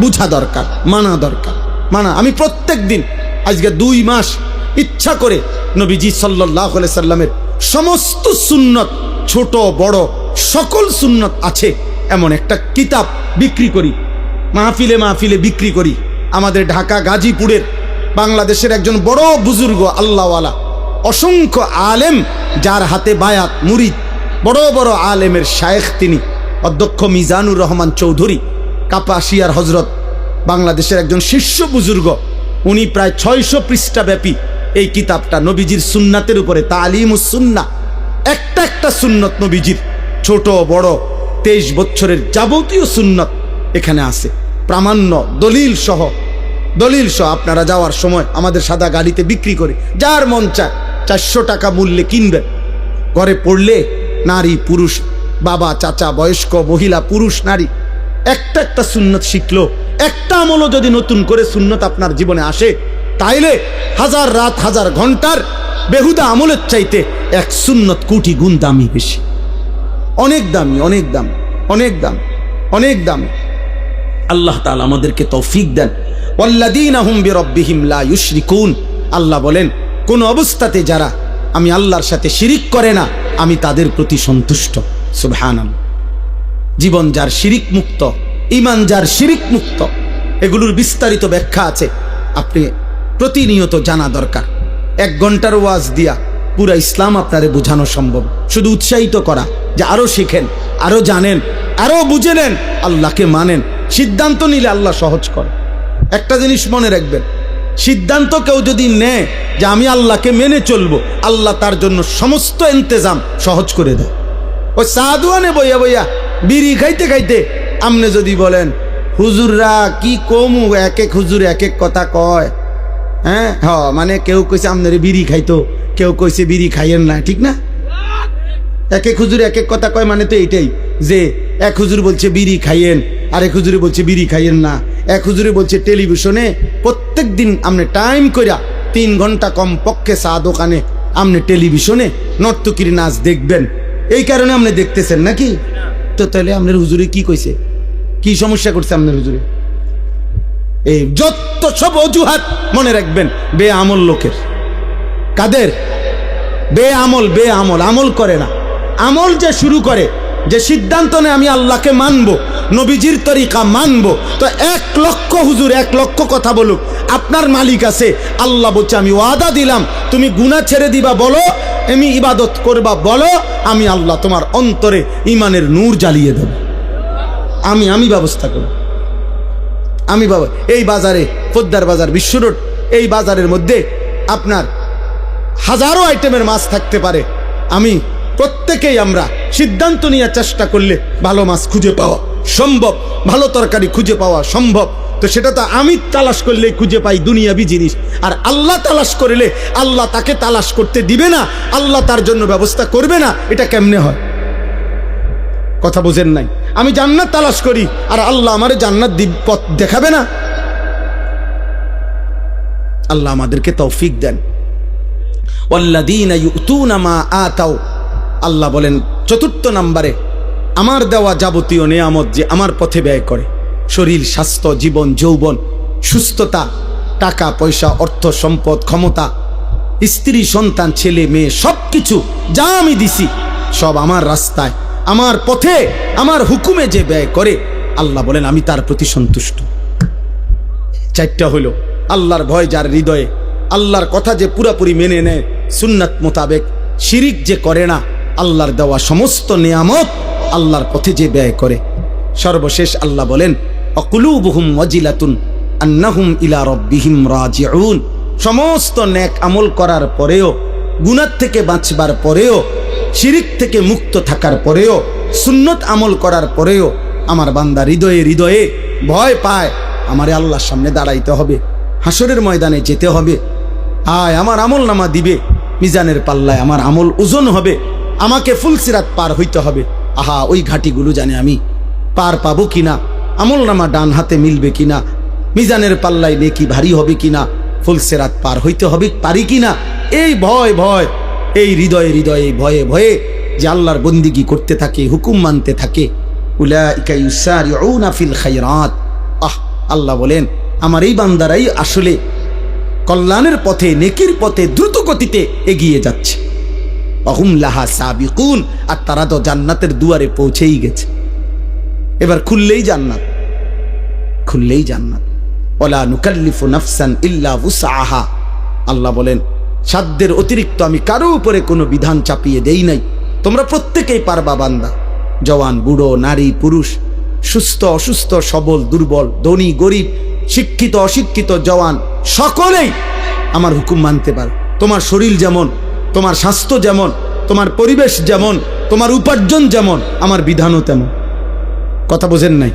বুঝা দরকার, মানা দরকার। মানা, আমি প্রত্যেক দিন, আজকে দুই মাস ইচ্ছা করে নবীজি সাল্লাহ সাল্লামের সমস্ত সুন্নত, ছোট, বড়, সকল সুন্নত আছে, এমন একটা কিতাব বিক্রি করি, মাহফিলে মাহফিলে বিক্রি করি। আমাদের ঢাকা গাজীপুরের বাংলাদেশের একজন বড় বুজুর্গ, আল্লাহওয়ালা, অসংখ্য আলেম, যার হাতে বায়াত, মুরিদ, বড় বড় আলেমের শায়েখ তিনি, অধ্যক্ষ মিজানুর রহমান চৌধুরী। কাপাসিয়ার হজরত বাংলাদেশের একজন শীর্ষ বুজুর্গ, উনি প্রায় ছয়শো পৃষ্ঠা ব্যাপী এই কিতাবটা নবীজির সুন্নাতের উপরে তালিম সুন্না একটা একটা সুন্নত নবীজির, ছোট, বড়, তেইশ বছরের যাবতীয় সুন্নত এখানে আছে। প্রামাণ্য, দলিল সহ দলিল সহ আপনারা যাওয়ার সময় আমাদের সাদা গাড়িতে বিক্রি করে, যার মন চায় চারশো টাকা মূল্যে কিনবেন। ঘরে পড়লে নারী, পুরুষ, বাবা, চাচা, বয়স্ক, মহিলা, পুরুষ, নারী একটা একটা সুন্নত শিখলো, একটা আমলও যদি নতুন করে সুন্নত আপনার জীবনে আসে, তাইলে হাজার রাত, হাজার ঘণ্টার বেহুদা আমলের চাইতে এক সুন্নত কোটি গুণ দামি বেশি। অনেক দামি, অনেক দাম অনেক দাম, অনেক দামি। আল্লাহ তাআলা আমাদেরকে তৌফিক দেন। ইউশরিকুন। আল্লাহ বলেন, কোন অবস্থাতে যারা আমি আল্লাহর সাথে শিরিক করে না, আমি তাদের প্রতি সন্তুষ্ট। সুবহানাল্লাহ। জীবন যার শিরিক মুক্ত ইমান যার শিরিক মুক্ত, এগুলোর বিস্তারিত ব্যাখ্যা আছে। আপনি প্রতিনিয়ত জানা দরকার। এক ঘণ্টার ওয়াজ দিয়া পুরা ইসলাম আপনারে বোঝানো সম্ভব। শুধু উৎসাহিত করা যে আরও শিখেন, আরও জানেন, আরও বুঝে নেন আল্লাহকে মানেন। সিদ্ধান্ত নিলে আল্লাহ সহজ করে। একটা জিনিস মনে রাখবেন, সিদ্ধান্ত কেউ যদি নেয় যে আমি আল্লাহকে মেনে চলবো, আল্লাহ তার জন্য সমস্ত ইন্তেজাম সহজ করে দেয়। ওই সাধুয়ানে বইয়া বইয়া বিড়ি খাইতে খাইতে আমনে যদি বলেন, হুজুররা কি কমু? এক এক হুজুর এক এক কথা কয়। হ্যাঁ? হ মানে কেউ কইছে, আমনের বিড়ি খাইতো। কেউ কইছে, বিড়ি খাইয়েন না। ঠিক না? এক এক হুজুর এক এক কথা কয় মানে তো এইটাই যে, এক হুজুর বলছে, বিড়ি খাইয়েন। আর এক হুজুরে বলছে, বিড়ি খাইয়েন না। এক হুজুরে বলছে, টেলিভিশনে প্রত্যেক দিন আপনি টাইম কইরা তিন ঘণ্টা কম পক্ষে চা দোকানে আপনি টেলিভিশনে নর্তকীর নাচ দেখবেন। এই কারণে আপনি দেখতেছেন নাকি? তো তাহলে আপনার হুজুরে কি কইছে? কি সমস্যা করছে আপনার হুজুরে? এই যত সব অজুহাত মনে রাখবেন বে আমল লোকের। কাদের? বে আমল বে আমল আমল করে না। আমল যে শুরু করে, যে সিদ্ধান্ত নেই আমি আল্লাহকে মানব, নবীজির তরিকা মানব, তো এক লক্ষ হুজুর, এক লক্ষ কথা বলুক, আপনার মালিক আছে, আল্লাহ বলছে, আমি ওয়াদা দিলাম, তুমি গুণা ছেড়ে দিবা, বলো আমি ইবাদত করবা বলো, আমি আল্লাহ তোমার অন্তরে ইমানের নূর জ্বালিয়ে দেব। আমি আমি ব্যবস্থা করব। আমি বাবা এই বাজারে, পোদ্দার বাজার, বিশ্ব রোড, এই বাজারের মধ্যে আপনার হাজারো আইটেমের মাছ থাকতে পারে। আমি প্রত্যেকেই আমরা সিদ্ধান্ত নিয়ে চেষ্টা করলে ভালো মাছ খুঁজে পাওয়া। সম্ভব। ভালো তরকারি খুঁজে পাওয়া সম্ভব। তো সেটা তো আমি তালাশ করলে খুঁজে পাই দুনিয়াবি জিনিস। আর আল্লাহ তালাশ করলে আল্লাহ তাকে তালাশ করতে দিবে না, আল্লাহ তার জন্য ব্যবস্থা করবে না, এটা কেমনে হয়? কথা বোঝেন নাই। আমি জান্নাত তালাশ করি, আর আল্লাহ আমারে জান্নাত পথ দেখাবে না। আল্লাহ আমাদেরকে তৌফিক দেন। আল্লাহ বলেন, চতুর্থ নম্বরে আমার দেওয়া যাবতীয় নিয়ামত যে আমার পথে ব্যয় করে। শরীর, স্বাস্থ্য, জীবন, যৌবন, সুস্থতা, টাকা, পয়সা, অর্থ, সম্পদ, ক্ষমতা, স্ত্রী, সন্তান, ছেলে, মেয়ে সব কিছু যা আমি দিছি, সব আমার রাস্তায়, আমার পথে, আমার হুকুমে যে ব্যয় করে, আল্লাহ বলেন, আমি তার প্রতি সন্তুষ্ট। চারটা হইল আল্লাহর ভয় যার হৃদয়ে, আল্লাহর কথা যে পুরাপুরি মেনে নেয়, সুন্নাত মোতাবেক, শিরিক যে করে না, আল্লাহর দেওয়া সমস্ত নিয়ামত আল্লাহর পথে যে ব্যয় করে। সর্বশেষ আল্লাহ বলেন, অকুলুবহুম ওয়াজিলাতুন আন্নাহুম ইলা রব্বিহিম রাজিউন। সমস্ত নেক আমল করার পরেও গুনার থেকে বাঁচবার পরেও, শিরিক থেকে মুক্ত থাকার পরেও, সুন্নত আমল করার পরেও আমার বান্দা হৃদয়ে হৃদয়ে ভয় পায়, আমারে আল্লাহর সামনে দাঁড়াইতে হবে হাসরের ময়দানে যেতে হবে। আয়, আমার আমল নামা দিবে, মিজানের পাল্লায় আমার আমল ওজন হবে, আমাকে ফুলসিরাত পার হইতে হবে। আহা, ওই ঘাটিগুলো জানে আমি। পার পাবো কিনা? আমল নামা ডান হাতে মিলবে কিনা? মিজানের পাল্লায় নেকি ভারী হবে কিনা? ফুলসেরাত পার হইতে হবে পারি কিনা? এই ভয় ভয়, এই হৃদয়ে হৃদয়ে, ভয়ে ভয়ে যে আল্লাহর বন্দিগি করতে থাকে, হুকুম মানতে থাকে। আহ, আল্লাহ বলেন, আমার এই বান্দারাই আসলে কল্যাণের পথে, নেকির পথে দ্রুত গতিতে এগিয়ে যাচ্ছে। অহুম লাহা সাবিকুন, আর তারা তো জান্নাতের দুয়ারে পৌঁছেই গেছে। এবার খুললেই জান্নাত খুললেই জান্নাত। ওলা নুকাল্লিফু নাফসান ইল্লা উসাহা আল্লাহ বলেন, সাধ্যের অতিরিক্ত আমি কারও উপরে কোনো বিধান চাপিয়ে দেই নাই। তোমরা প্রত্যেকেই পারবা বান্দা, জওয়ান, বুড়ো, নারী, পুরুষ, সুস্থ, অসুস্থ, সবল, দুর্বল, ধনী, গরিব, শিক্ষিত, অশিক্ষিত, জওয়ান, সকলেই আমার হুকুম মানতে পারে। তোমার শরীর যেমন তোমার স্বাস্থ্য যেমন, তোমার পরিবেশ যেমন, তোমার উপার্জন যেমন, আমার বিধানও তেমন। কথা বোঝেন নাই?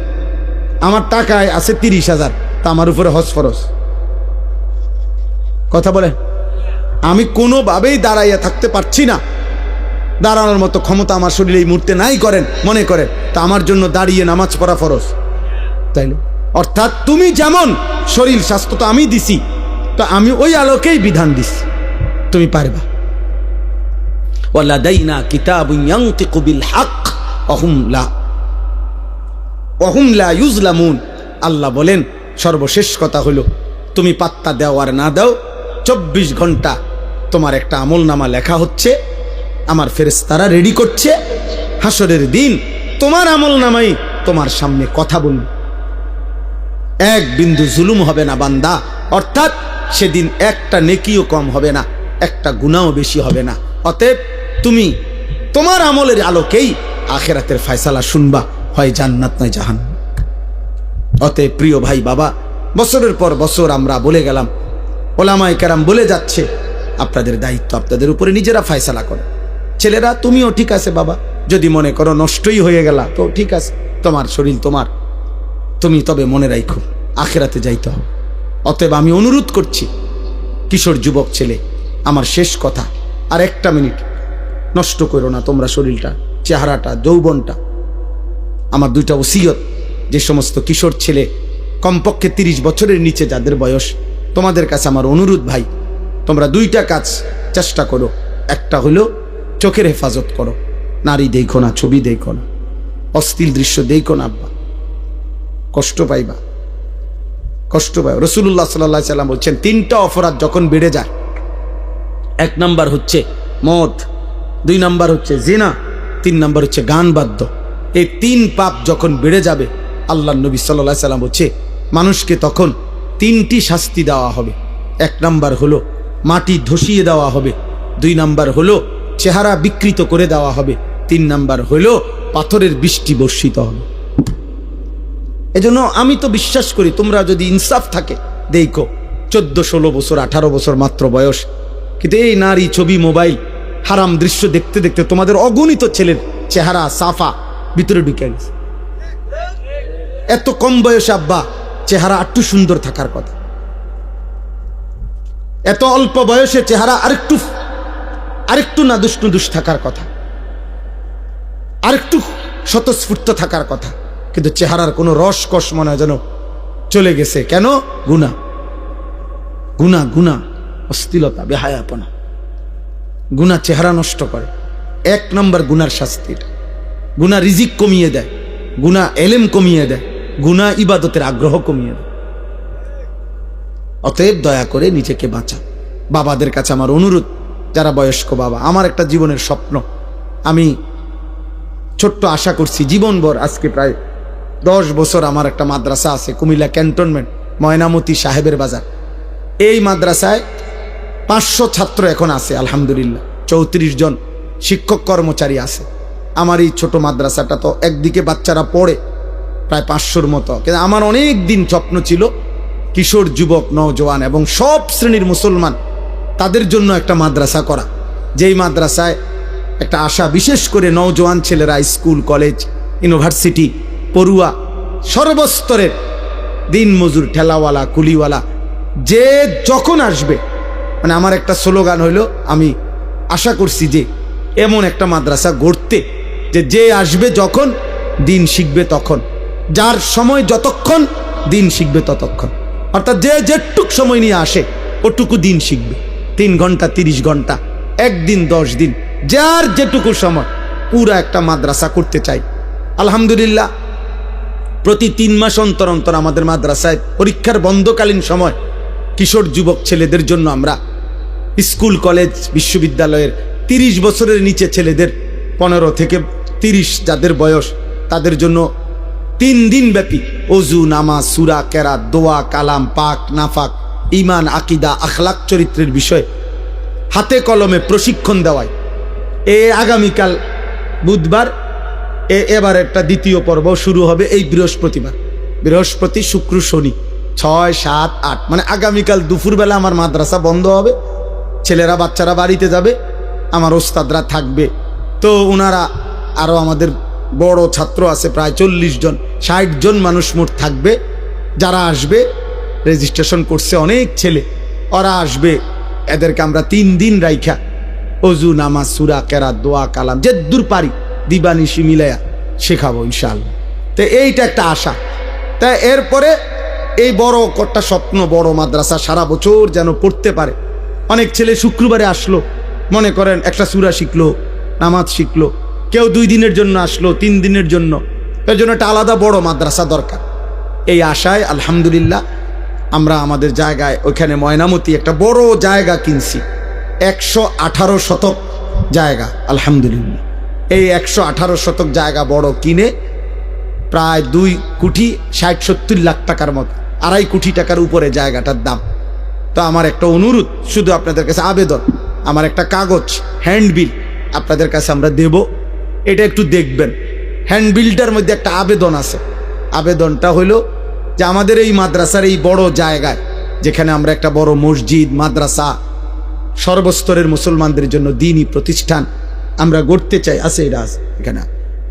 আমার টাকায় আছে তিরিশ হাজার, তা আমার উপরে হজ ফরস কথা বলে আমি কোনোভাবেই দাঁড়াইয়া থাকতে পারছি না। দাঁড়ানোর মতো ক্ষমতা আমার শরীরে এই মুহূর্তে নাই করেন, মনে করেন। তা আমার জন্য দাঁড়িয়ে নামাজ পড়া ফরস তাইলে? অর্থাৎ তুমি যেমন, শরীর স্বাস্থ্য তো আমি দিছি, তো আমি ওই আলোকেই বিধান দিছি। তুমি পারবা। ওয়ালাদাইনা কিতাবুন ইয়ানতিকু বিল হক, অহুম লা ইউজলামুন। আল্লাহ বলেন, সর্বশেষ কথা হলো, তুমি পাত্তা দাও আর না দাও, চব্বিশ ঘণ্টা তোমার একটা আমল নামা লেখা হচ্ছে, আমার ফেরেস্তারা রেডি করছে হাসরের দিন তোমার আমল নামাই তোমার সামনে কথা বলবে। এক বিন্দু জুলুম হবে না বান্দা, অর্থাৎ সেদিন একটা নেকিও কম হবে না, একটা গুণাও বেশি হবে না, অতএব তুমি তোমার আমলের আলোকেই আখেরাতের ফয়সালা শুনবা, হয় জান্নাত নয় জাহান। অতএব প্রিয় ভাই, বাবা, বছরের পর বছর আমরা বলে গেলাম ওলামাই কেরাম বলে যাচ্ছে, আপনাদের দায়িত্ব আপনাদের উপরে নিজেরা ফয়সালা করে। ছেলেরা, তুমিও ঠিক আছে বাবা, যদি মনে করো নষ্টই হয়ে গেলা, তো ঠিক আছে, তোমার শরীর তোমার। তুমি তবে মনে রাখো আখেরাতে যাইতে হবে। অতএব আমি অনুরোধ করছি, কিশোর যুবক ছেলে, আমার শেষ কথা, আর একটা মিনিট নষ্ট করো না তোমরা শরীরটা, চেহারাটা, যৌবনটা। আমার দুইটা ওসিয়ত, যে সমস্ত কিশোর ছেলে কমপক্ষে তিরিশ বছরের নিচে যাদের বয়স, তোমাদের কাছে আমার অনুরোধ ভাই, তোমরা দুইটা কাজ চেষ্টা করো। একটা হলো চোখের হেফাজত করো, নারী দেখো না, ছবি দেখো না, অস্থির দৃশ্য দেখো না, আব্বা। কষ্ট পাইবা। কষ্ট পাই রসুল্লাহ সাল্লাহ সাল্লাম বলছেন, তিনটা অপরাধ যখন বেড়ে যায়, এক নাম্বার হচ্ছে মদ দুই নাম্বার হচ্ছে জিনা, তিন নাম্বার হচ্ছে গান বাদ্য। এই তিন পাপ যখন বেড়ে যাবে, আল্লাহ নবী সাল্লাহ সাল্লাম বলছে, মানুষকে তখন তিনটি শাস্তি দেওয়া হবে। এক নাম্বার হলো মাটি ধসিয়ে দেওয়া হবে। দুই নাম্বার হলো চেহারা বিকৃত করে দেওয়া হবে। তিন নাম্বার হলো পাথরের বৃষ্টি বর্ষিত হবে। এজন্য আমি তো বিশ্বাস করি, তোমরা যদি ইনসাফ থাকে, দেখো, চোদ্দ, ষোলো বছর, আঠারো বছর মাত্র বয়স, কিন্তু এই নারী ছবি মোবাইল হারাম দৃশ্য দেখতে দেখতে তোমাদের অগণিত ছেলের চেহারা সাফা, ভিতরে ঢুকে গেছে। এত কম বয়সে আব্বা, চেহারা একটু সুন্দর থাকার কথা। এত অল্প বয়সে চেহারা আরেকটু আরেকটু নাদুস নুদুস থাকার কথা। আরেকটু স্বতঃস্ফূর্ত থাকার কথা। কিন্তু চেহারার কোনো রস কষ মনে যেন চলে গেছে। কেন? গুণা। গুণা গুণা অস্থিলতা বেহায়াপনা। গুণা চেহারা নষ্ট করে। এক নম্বর গুনার শাস্তি এটা গুণা রিজিক কমিয়ে দেয়। গুণা এলেম কমিয়ে দেয়। গুণা ইবাদতের আগ্রহ কমিয়ে দেয়। অতএব দয়া করে নিজেকে বাঁচা বাবাদের কাছে আমার অনুরোধ, যারা বয়স্ক বাবা, আমার একটা জীবনের স্বপ্ন। আমি ছোট্ট আশা করছি, জীবনভর আজকে প্রায় দশ বছর আমার একটা মাদ্রাসা আছে, কুমিল্লা ক্যান্টনমেন্ট, ময়নামতি সাহেবের বাজার। এই মাদ্রাসায় পাঁচশো ছাত্র এখন আছে, আলহামদুলিল্লাহ। চৌত্রিশ জন শিক্ষক কর্মচারী আছে। আমার এই ছোট মাদ্রাসাটা তো একদিকে বাচ্চারা পড়ে, প্রায় পাঁচশোর মতো। কিন্তু আমার অনেক দিন স্বপ্ন ছিল কিশোর যুবক, নওজোয়ান এবং সব শ্রেণির মুসলমান তাদের জন্য একটা মাদ্রাসা করা। যেই মাদ্রাসায় একটা আশা বিশেষ করে নওজোয়ান ছেলেরা স্কুল, কলেজ, ইউনিভার্সিটি, পড়ুয়া, সর্বস্তরের দিন মজুর ঠেলাওয়ালা, কুলিওয়ালা, যে যখন আসবে মানে আমার একটা স্লোগান হইল, আমি আশা করছি যে এমন একটা মাদ্রাসা গড়তে, যে যে আসবে যখন, দিন শিখবে তখন। যার সময় যতক্ষণ, দিন শিখবে ততক্ষণ। অর্থাৎ যে যেটুক সময় নিয়ে আসে, ওটুকু দিন শিখবে। তিন ঘণ্টা, তিরিশ ঘণ্টা, একদিন, দশ দিন, যার যেটুকু সময়, পুরা একটা মাদ্রাসা করতে চাই। আলহামদুলিল্লাহ, প্রতি তিন মাস অন্তর অন্তর আমাদের মাদ্রাসায় পরীক্ষার বন্ধকালীন সময় কিশোর যুবক ছেলেদের জন্য আমরা স্কুল, কলেজ, বিশ্ববিদ্যালয়ের তিরিশ বছরের নিচে ছেলেদের পনেরো থেকে তিরিশ যাদের বয়স, তাদের জন্য তিন দিন ব্যাপী অজু, নামাজ, সুরা কেরা দোয়া, কালাম, পাক, নাফাক ইমান আকিদা, আখলাক চরিত্রের বিষয়ে হাতে কলমে প্রশিক্ষণ দেওয়ায়। এ আগামীকাল বুধবার, এ এবার একটা দ্বিতীয় পর্ব শুরু হবে এই বৃহস্পতিবার। বৃহস্পতি, শুক্র, শনি। ছয়, সাত, আট। মানে আগামীকাল দুপুরবেলা আমার মাদ্রাসা বন্ধ হবে, ছেলেরা, বাচ্চারা বাড়িতে যাবে, আমার ওস্তাদরা থাকবে। তো ওনারা আরও আমাদের বড় ছাত্র আছে, প্রায় চল্লিশ জন, ষাট জন মানুষ মোট থাকবে। যারা আসবে রেজিস্ট্রেশন করছে অনেক ছেলে। ওরা আসবে, এদেরকে আমরা তিন দিন রাইখা, অজু, নামাজ, সুরা কেরা দোয়া, কালাম, যে দূর পারি, দিবানিশি মিলাইয়া শেখাবো ইনশাআল্লাহ। তো এইটা একটা আশা। তা এরপরে এই বড় কটা স্বপ্ন, বড় মাদ্রাসা সারা বছর যেন পড়তে পারে। অনেক ছেলে শুক্রবারে আসলো, মনে করেন একটা সুরা শিখলো, নামাজ শিখলো, কেউ দুই দিনের জন্য আসলো, তিন দিনের জন্য। এর জন্য একটা আলাদা বড় মাদ্রাসা দরকার। এই আশায় আলহামদুলিল্লাহ আমরা আমাদের জায়গায় ওইখানে ময়নামতি একটা বড় জায়গা কিনছি। একশো আঠারো শতক জায়গা, আলহামদুলিল্লাহ। এই একশো আঠারো শতক জায়গা বড় কিনে প্রায় দুই কোটি ষাট সত্তর লাখ টাকার মতো। আড়াই কোটি টাকার উপরে জায়গাটার দাম। তো আমার একটা অনুরোধ, শুধু আপনাদের কাছে আবেদন, আমার একটা কাগজ, হ্যান্ডবিল আপনাদের কাছে আমরা দেব। এটা একটু দেখবেন। হ্যান্ডবিলটার মধ্যে একটা আবেদন আছে। আবেদনটা হলো যে আমাদের এই মাদ্রাসার এই বড় জায়গায়, যেখানে আমরা একটা বড় মসজিদ, মাদ্রাসা, সর্বস্তরের মুসলমানদের জন্য দিনই প্রতিষ্ঠান, আমরা গড়তে চাই। আছে এটা আছে এখানে।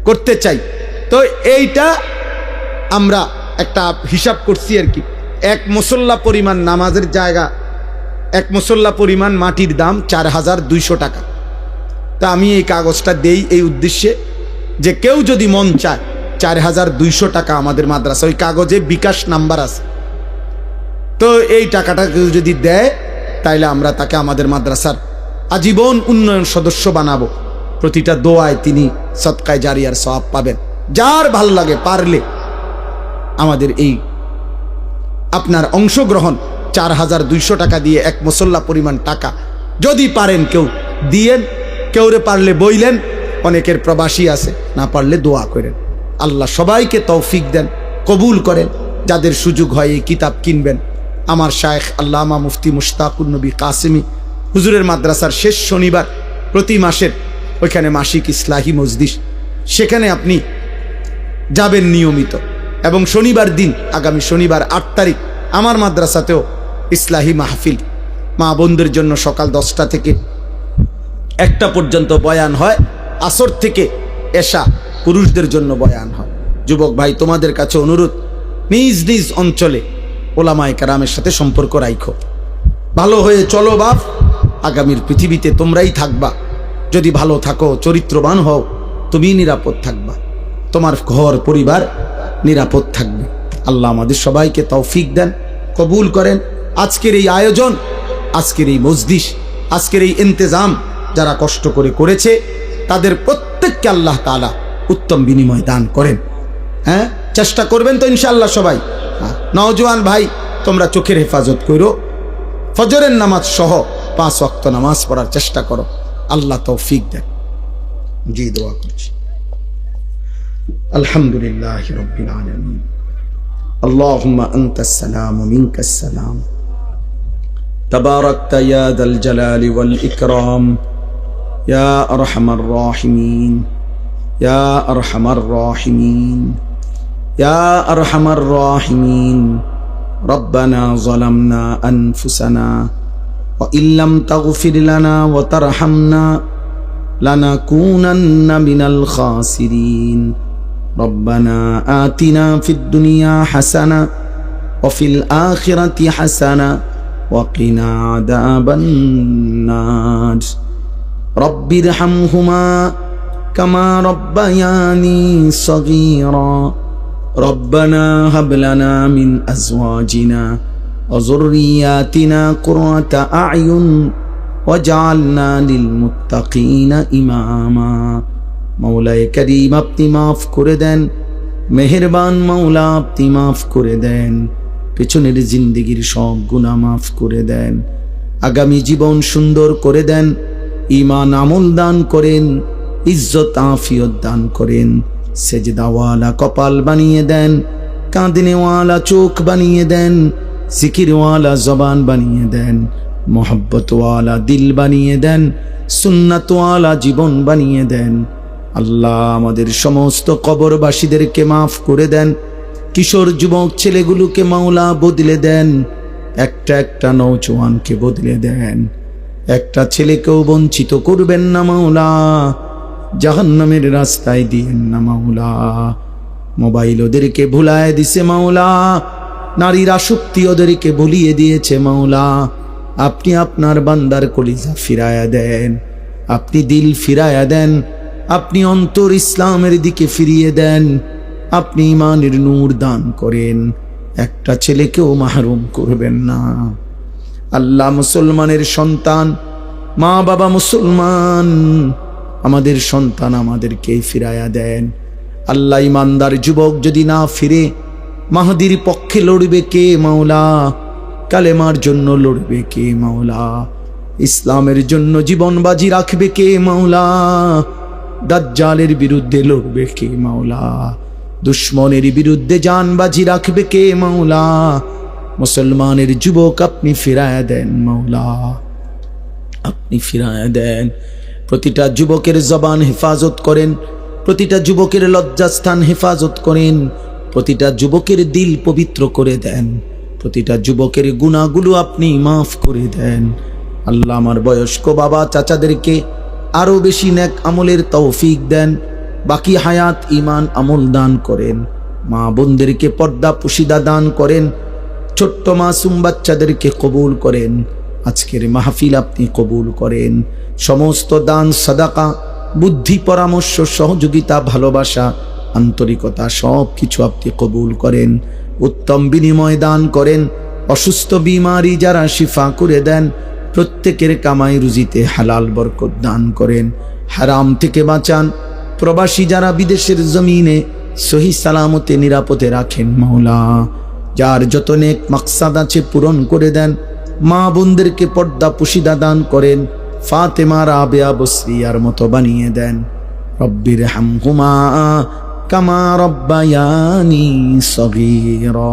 করতে চাই। তো এইটা আমরা একটা হিসাব করছি আর কি। এক মুসল্লা পরিমাণ নামাজের জায়গা, এক মুসল্লা পরিমাণ মাটির দাম চার হাজার দুইশো টাকা। তা আমি এই কাগজটা দেই এই উদ্দেশ্যে যে কেউ যদি মন চায় চার হাজার দুইশো টাকা আমাদের মাদ্রাসা, ওই কাগজে বিকাশ নাম্বার আছে। তো এই টাকাটা কেউ যদি দেয়, তাইলে আমরা তাকে আমাদের মাদ্রাসার আজীবন উন্নয়ন সদস্য বানাবো। প্রতিটা দোয়ায় তিনি সৎকায় জারিয়ার সব পাবেন। যার ভালো লাগে পারলে আমাদের এই আপনার অংশগ্রহণ চার হাজার দুইশো টাকা দিয়ে এক মুসল্লা পরিমাণ টাকা। যদি পারেন কেউ দিয়েন কেউরে পারলে বইলেন, অনেকের প্রবাসী আছে, না পারলে দোয়া করেন। আল্লাহ সবাইকে তৌফিক দেন, কবুল করেন, যাদের সুযোগ হয় এই কিতাব কিনবেন। আমার শায়েখ আল্লামা মুফতি মুশতাকুর নবী কাসিমি, হুজুরের মাদ্রাসার শেষ শনিবার প্রতি মাসের ওইখানে মাসিক ইসলাহি মজদিস সেখানে আপনি যাবেন নিয়মিত। এবং শনিবার দিন, আগামী শনিবার আট তারিখ, আমার মাদ্রাসাতেও ইসলাহি মাহফিল। মা বোনদের জন্য সকাল দশটা থেকে একটা পর্যন্ত বয়ান হয়, আসর থেকে এশা পুরুষদের জন্য বয়ান হয়। যুবক ভাই, তোমাদের কাছে অনুরোধ, নিজ নিজ অঞ্চলে ওলামায় কারামের সাথে সম্পর্ক রাইখো। ভালো হয়ে চলো বাপ, আগামীর পৃথিবীতে তোমরাই থাকবা। যদি ভালো থাকো, চরিত্রবান হও, তুমি নিরাপদ থাকবা। তোমার ঘর, পরিবার নিরাপদ থাকবে। আল্লাহ আমাদের সবাইকে তৌফিক দেন, কবুল করেন। আজকের এই আয়োজন, আজকের এই মজদিস আজকের এই ইন্তেজাম যারা কষ্ট করে করেছে, তাদের প্রত্যেককে আল্লাহ তালা উত্তম বিনিময় দান করেন। হ্যাঁ? চেষ্টা করবেন তো ইনশাল্লাহ সবাই। নওজোয়ান ভাই, তোমরা চোখের হেফাজত করো। ফজরের নামাজ সহ পাঁচ ওয়াক্ত নামাজ পড়ার চেষ্টা করো। আল্লাহ তৌফিক দেন। জি, দোয়া করছি। আলহামদুলিল্লাহ রব্বিল আলামিন اللهم أنت السلام ومنك السلام تباركت يا ذا الجلال والإكرام يا أرحم الراحمين يا أرحم الراحمين يا أرحم الراحمين ربنا ظلمنا أنفسنا وإن لم تغفر لنا وترحمنا لنكونن من الخاسرين ربنا آتنا في الدنيا حسنة وفي الآخرة حسنة وقنا عذاب النار. رب ارحمهما كما ربياني صغيرا. ربنا هب لنا من أزواجنا وذرياتنا قرة أعين وجعلنا للمتقين إماما. মৌলায় করিম আপনি মাফ করে দেন, মেহেরবান মাওলা আপনি মাফ করে দেন, পেছনের জিন্দিগির সব গুণা মাফ করে দেন, আগামী জীবন সুন্দর করে দেন ইমান আমল দান করেন, ইজ্জত আফিয়ত দান করেন, সেজদাওয়ালা কপাল বানিয়ে দেন, কাঁদনেওয়ালা চোখ বানিয়ে দেন সিকিরওয়ালা জবান বানিয়ে দেন, মোহব্বতওয়ালা দিল বানিয়ে দেন, সুন্নাতওয়ালা জীবন বানিয়ে দেন আল্লাহ আমাদের সমস্ত কবরবাসীদেরকে মাফ করে দেন, কিশোর যুবক ছেলেগুলোকে মাওলা বদলে দেন, একটা একটা নৌজওয়ানকে বদলে দেন। একটা ছেলেকেও বঞ্চিত করবেন না মাওলা, জাহান্নামের রাস্তায় দিয়েন না মাওলা। মোবাইল ওদেরকে ভুলায় দিছে মাওলা, নারীর আসক্তি ওদেরকে ভুলিয়ে দিয়েছে মাওলা। আপনি আপনার বান্দার কলিজা ফিরায়া দেন, আপনি দিল ফিরায়া দেন আপনি অন্তর ইসলামের দিকে ফিরিয়ে দেন। আপনি ইমানের নূর দান করেন। একটা ছেলেকেও মাহরুম করবেন না। আল্লাহ মুসলমানের সন্তান, মা বাবা মুসলমান। আমাদের সন্তান আমাদেরকে ফিরায়া দেন। আল্লাহ ইমানদার যুবক যদি না ফিরে, মাহাদির পক্ষে লড়বে কে মাওলা? কালেমার জন্য লড়বে কে মাওলা? ইসলামের জন্য জীবন বাজি রাখবে কে মাওলা? দাজ্জালের বিরুদ্ধে লড়বে কে মাওলা? দুশ্মনের বিরুদ্ধে জান বাজি রাখবে কে মাওলা? মুসলমানের যুবক আপনি ফিরায় দেন মাওলা। আপনি ফিরায় দেন। প্রতিটা যুবকের জবান হেফাজত করেন। প্রতিটা যুবকের লজ্জাস্থান হেফাজত করেন। প্রতিটা যুবকের দিল পবিত্র করে দেন। প্রতিটা যুবকের গুণাগুলো আপনি মাফ করে দেন। আল্লাহ আমার বয়স্ক বাবা চাচাদেরকে আরও বেশি ন্যাক আমলের তৌফিক দেন, বাকি হায়াত ইমান আমল দান করেন। মা বোনদেরকে পর্দা পুশিদা দান করেন, ছোট্ট মাসুম বাচ্চাদেরকে কবুল করেন। আজকের মাহফিল আপনি কবুল করেন। সমস্ত দান, সাদাকা, বুদ্ধি, পরামর্শ, সহযোগিতা, ভালোবাসা, আন্তরিকতা সব কিছু আপনি কবুল করেন। উত্তম বিনিময় দান করেন। অসুস্থ বিমারি যারা শিফা করে দেন প্রত্যেকের কামাই রুজিতে হালাল বরকত দান করেন। হারাম থেকে বাঁচান। প্রবাসী যারা বিদেশের জমিনে সহি সালামতে নিরাপদে রাখেন মাওলা, যার যত নেক মাকসাদ আছে পূরণ করে দেন। মা বোনদেরকে পর্দা পুশিদা দান করেন, ফাতেমা, রাবেয়া বসরিয়ার মতো বানিয়ে দেন। রব্বির হামহুমা কামা রব্বায়ানি সগীরা।